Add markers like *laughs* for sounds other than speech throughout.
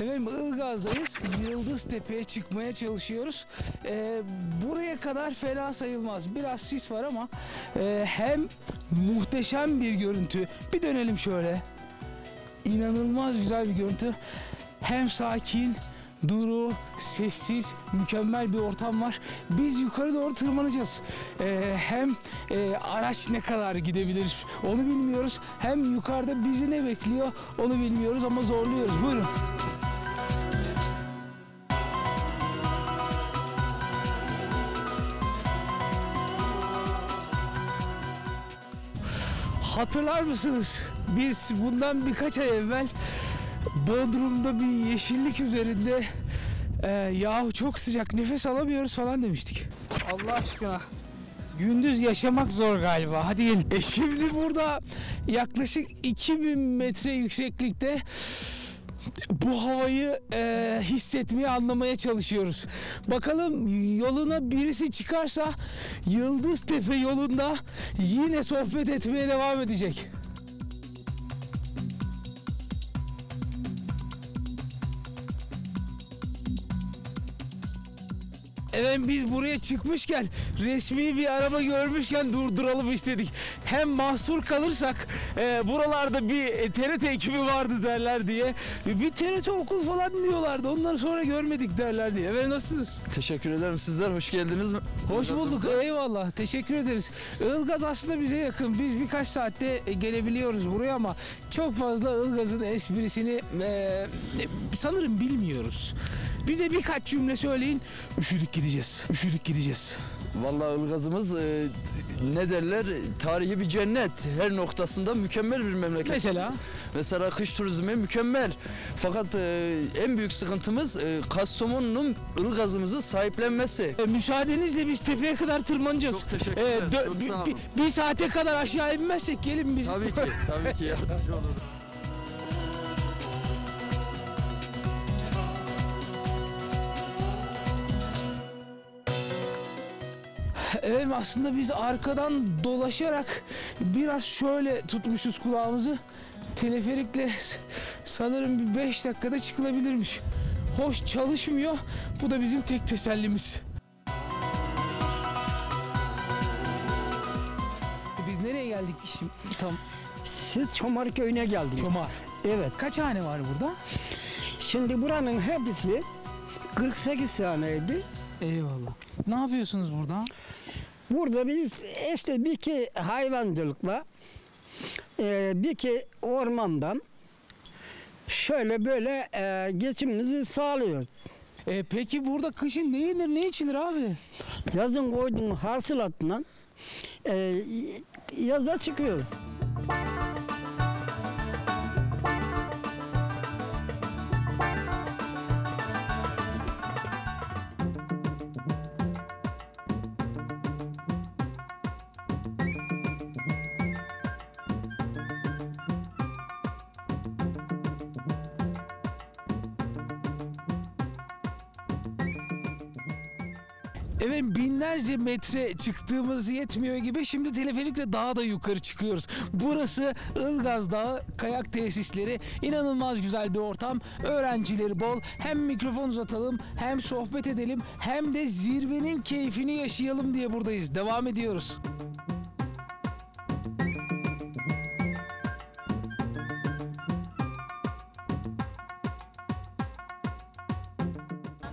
Efendim Ilgaz'dayız. Yıldız Tepe'ye çıkmaya çalışıyoruz. Ee, buraya kadar fena sayılmaz. Biraz sis var ama e, hem muhteşem bir görüntü. Bir dönelim şöyle. İnanılmaz güzel bir görüntü. Hem sakin, duru, sessiz, mükemmel bir ortam var. Biz yukarı doğru tırmanacağız. Ee, hem e, araç ne kadar gidebilir onu bilmiyoruz. Hem yukarıda bizi ne bekliyor onu bilmiyoruz ama zorluyoruz. Buyurun. Hatırlar mısınız? Biz bundan birkaç ay evvel Bodrum'da bir yeşillik üzerinde e, yahu çok sıcak nefes alamıyoruz falan demiştik. Allah aşkına. Gündüz yaşamak zor galiba. Hadi gelin. E şimdi burada yaklaşık 2000 metre yükseklikte bu havayı e, hissetmeye, anlamaya çalışıyoruz. Bakalım yoluna birisi çıkarsa Yıldız Tepe yolunda yine sohbet etmeye devam edecek. Evet biz buraya çıkmışken resmi bir araba görmüşken durduralım istedik. Hem mahsur kalırsak e, buralarda bir e, TRT ekibi vardı derler diye. Bir TRT okul falan diyorlardı. Onları sonra görmedik derler diye. Evet nasılsınız? Teşekkür ederim. Sizler hoş geldiniz? Hoş bulduk. Eyvallah. Teşekkür ederiz. Ilgaz aslında bize yakın. Biz birkaç saatte e, gelebiliyoruz buraya ama çok fazla Ilgaz'ın esprisini e, sanırım bilmiyoruz. Bize birkaç cümle söyleyin. Üşüdük gideceğiz. Üşüdük gideceğiz. Vallahi Ilgaz'ımız e, ne derler tarihi bir cennet. Her noktasında mükemmel bir memleket. Mesela? Mesela kış turizmi mükemmel. Fakat e, en büyük sıkıntımız e, Kastamonu'nun Ilgaz'ımızı sahiplenmesi. E, müsaadenizle biz tepeye kadar tırmanacağız. Çok teşekkürler, dö- çok sağ olun. bi- bir saate kadar aşağı inmezsek gelin biz. Tabii ki, tabii ki *laughs* yardımcı oluruz. Evet aslında biz arkadan dolaşarak biraz şöyle tutmuşuz kulağımızı. Teleferikle sanırım bir 5 dakikada çıkılabilirmiş. Hoş çalışmıyor. Bu da bizim tek tesellimiz. Biz nereye geldik şimdi tam? Siz Çomar köyüne geldiniz. Çomar. Evet. Kaç hane var burada? Şimdi buranın hepsi 48 taneydi. Eyvallah. Ne yapıyorsunuz burada? Burada biz işte bir ki hayvancılıkla, e, bir ki ormandan şöyle böyle e, geçimimizi sağlıyoruz. E, peki burada kışın ne yenir ne içilir abi? Yazın koyduğum hasılatla e, yaza çıkıyoruz. Evet binlerce metre çıktığımız yetmiyor gibi şimdi teleferikle daha da yukarı çıkıyoruz. Burası Ilgaz Dağı kayak tesisleri. İnanılmaz güzel bir ortam. Öğrencileri bol. Hem mikrofon uzatalım hem sohbet edelim hem de zirvenin keyfini yaşayalım diye buradayız. Devam ediyoruz.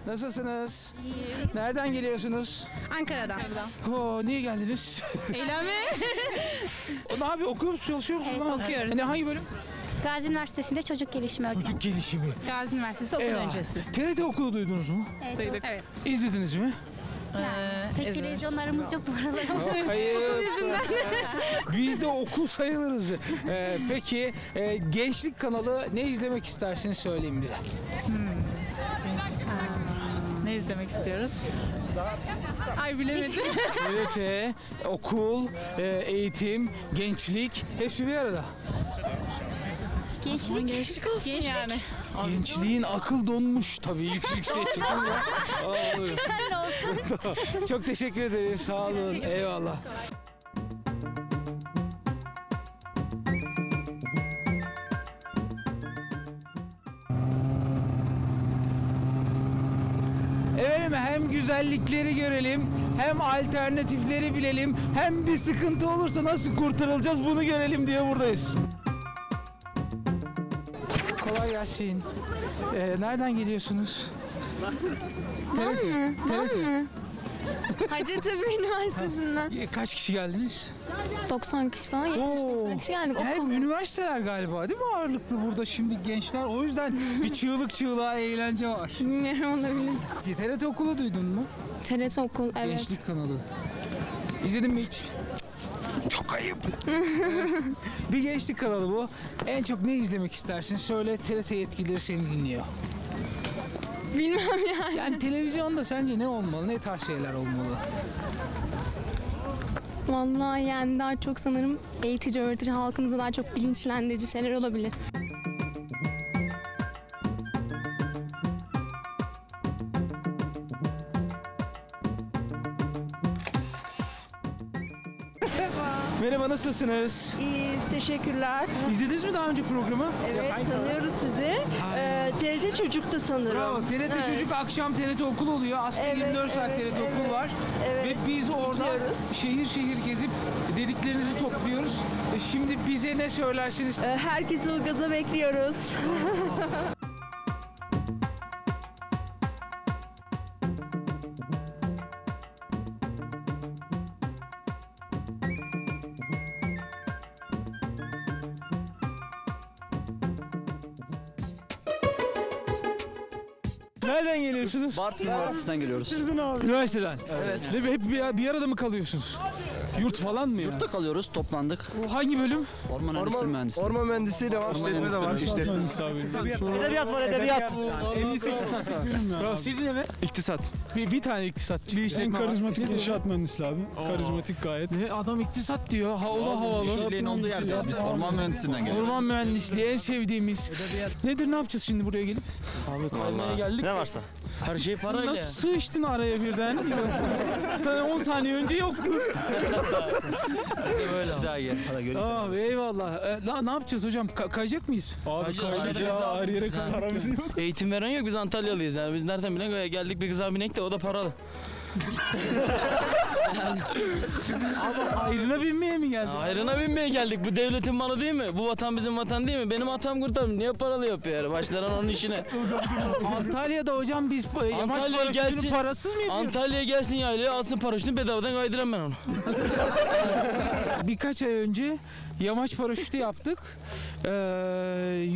Nasılsınız? Nereden geliyorsunuz? Ankara'dan. Oo, niye geldiniz? Eyleme. *laughs* o ne yapıyor? Okuyor musunuz? Çalışıyor musunuz? Evet, okuyoruz. Ne, hangi bölüm? Gazi Üniversitesi'nde çocuk gelişimi öğretmeni. Çocuk gelişimi. Gazi Üniversitesi okul Eyvah. öncesi. TRT okulu duydunuz mu? Evet. Duyduk. Evet. İzlediniz mi? Pek televizyonlarımız yok bu aralar. Yok hayır. *laughs* *laughs* Biz de okul sayılırız. Ee, peki e, Gençlik kanalı ne izlemek istersiniz söyleyin bize. Ne izlemek istiyoruz? Ay bilemedim. *laughs* TRT, okul, e, eğitim, gençlik hepsi bir arada. Gençlik. Gençlik olsun yani. Gençliğin akıl donmuş tabii yüksek yükseğe *laughs* çıkınca. Aa, olsun? *laughs* Çok teşekkür ederiz. Sağ olun. Eyvallah. Güzellikleri görelim, hem alternatifleri bilelim, hem bir sıkıntı olursa nasıl kurtarılacağız bunu görelim diye buradayız. Kolay gelsin. Ee, nereden geliyorsunuz? TRT. TRT. Hacettepe Üniversitesi'nden. Kaç kişi geldiniz? 90 kişi falan 70-90 kişi geldik Hem okul. üniversiteler galiba değil mi ağırlıklı burada şimdi gençler? O yüzden bir çığlık çığlığa eğlence var. Bilmiyorum olabilir. TRT okulu duydun mu? TRT okul evet. Gençlik kanalı. İzledin mi hiç? Çok ayıp. *laughs* bir gençlik kanalı bu. En çok ne izlemek istersin? Söyle TRT yetkilileri seni dinliyor. Bilmem yani. Yani televizyonda sence ne olmalı? Ne tarz şeyler olmalı? Vallahi yani daha çok sanırım eğitici, öğretici, halkımıza daha çok bilinçlendirici şeyler olabilir. Merhaba nasılsınız? İyiyiz, teşekkürler. İzlediniz mi daha önce programı? Evet, tanıyoruz sizi. Ee, TRT Çocuk'ta sanırım. Bravo. TRT Evet. Çocuk akşam TRT okulu oluyor. Aslında Evet, 24 saat evet, TRT okul evet. var. Evet, Ve biz orada izliyoruz. şehir şehir gezip dediklerinizi topluyoruz. E, Şimdi bize ne söylersiniz? Ee, herkesi Ilgaz'a bekliyoruz. Nereden geliyorsunuz? Bartın Üniversitesi'nden geliyoruz. Üniversiteden. Evet. Ve hep bir, bir arada mı kalıyorsunuz? Yurt falan mı ya? Yurtta kalıyoruz, toplandık. Bu Hangi bölüm? Orman Endüstri Mühendisliği. Orman mühendisliği de var, işletme de var. İşletme. Edebiyat var edebiyat. En iyisi iktisat. Bravo. Sizin ne be? İktisat. Bir, bir tane iktisat. Bir En karizmatik inşaat mühendisliği abi. Karizmatik gayet. Ne adam iktisat diyor. Havalı havalı. Kişiliğin olduğu yerdeyiz biz. Orman mühendisinden geliyoruz. Orman mühendisliği en sevdiğimiz. Nedir ne yapacağız şimdi buraya gelip? Abi kaymaya geldik. Ne varsa. Her şey parayla. Nasıl sıçtın araya birden? *laughs* Sen 10 saniye önce yoktun. *laughs* Böyle daha gel. Abi eyvallah. E, la- ne yapacağız hocam? Ka- kayacak mıyız? Abi Kayacağız, kayacağız. kayacağız. Her yere paramız yok. Eğitim veren yok biz Antalyalıyız yani biz nereden bilelim geldik bir kıza binek de o da paralı. Ayrına binmeye mi geldin? Hayrına binmeye geldik bu devletin malı değil mi? Bu vatan bizim vatan değil mi? Benim hatam kurtarım niye paralı yapıyor yani başlaran onun işine. Antalya'da hocam biz yamaç Antalya'ya paraşütünü gelsin. parasız mı yapıyoruz? Antalya'ya gelsin yaylaya alsın paraşütünü bedavadan kaydıran ben onu. Birkaç ay önce yamaç paraşütü yaptık. Ee, 100 dolar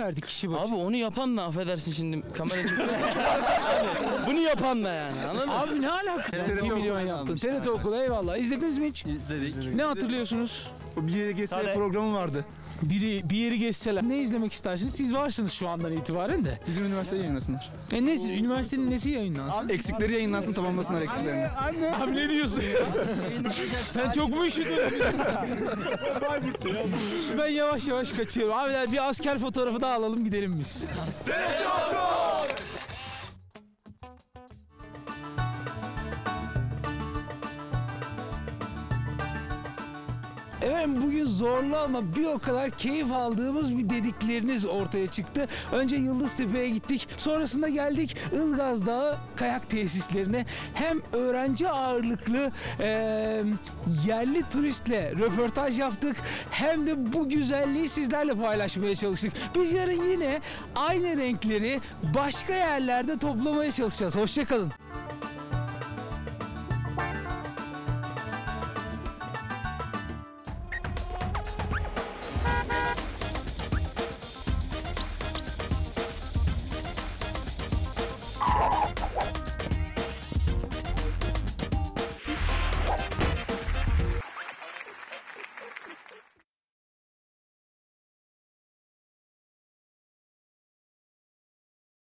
verdik kişi başı. Abi onu yapan da affedersin şimdi kamera çekiyor. *laughs* Abi bunu yapan da yani anladın mı? Abi ne alakası? TRT 1 milyon yaptın. TRT okulu eyvallah. İzlediniz mi hiç? İzledik. Ne hatırlıyorsunuz? Bir yere geçse programı vardı. Biri bir yeri geçseler. Ne izlemek istersiniz? Siz varsınız şu andan itibaren de. Bizim üniversitede yayınlasınlar. E nesi? Üniversitenin nesi yayınlansın? Eksikleri yayınlansın, tamamlasınlar eksiklerini. Anne. Abi ne diyorsun ya? *laughs* Sen çok mu üşüdün? ben yavaş yavaş kaçıyorum. Abiler bir asker fotoğrafı da alalım gidelim biz. Efendim bugün zorlu ama bir o kadar keyif aldığımız bir dedikleriniz ortaya çıktı. Önce Yıldıztepe'ye gittik. Sonrasında geldik Ilgaz Dağı kayak tesislerine. Hem öğrenci ağırlıklı eee, yerli turistle röportaj yaptık. Hem de bu güzelliği sizlerle paylaşmaya çalıştık. Biz yarın yine aynı renkleri başka yerlerde toplamaya çalışacağız. Hoşçakalın.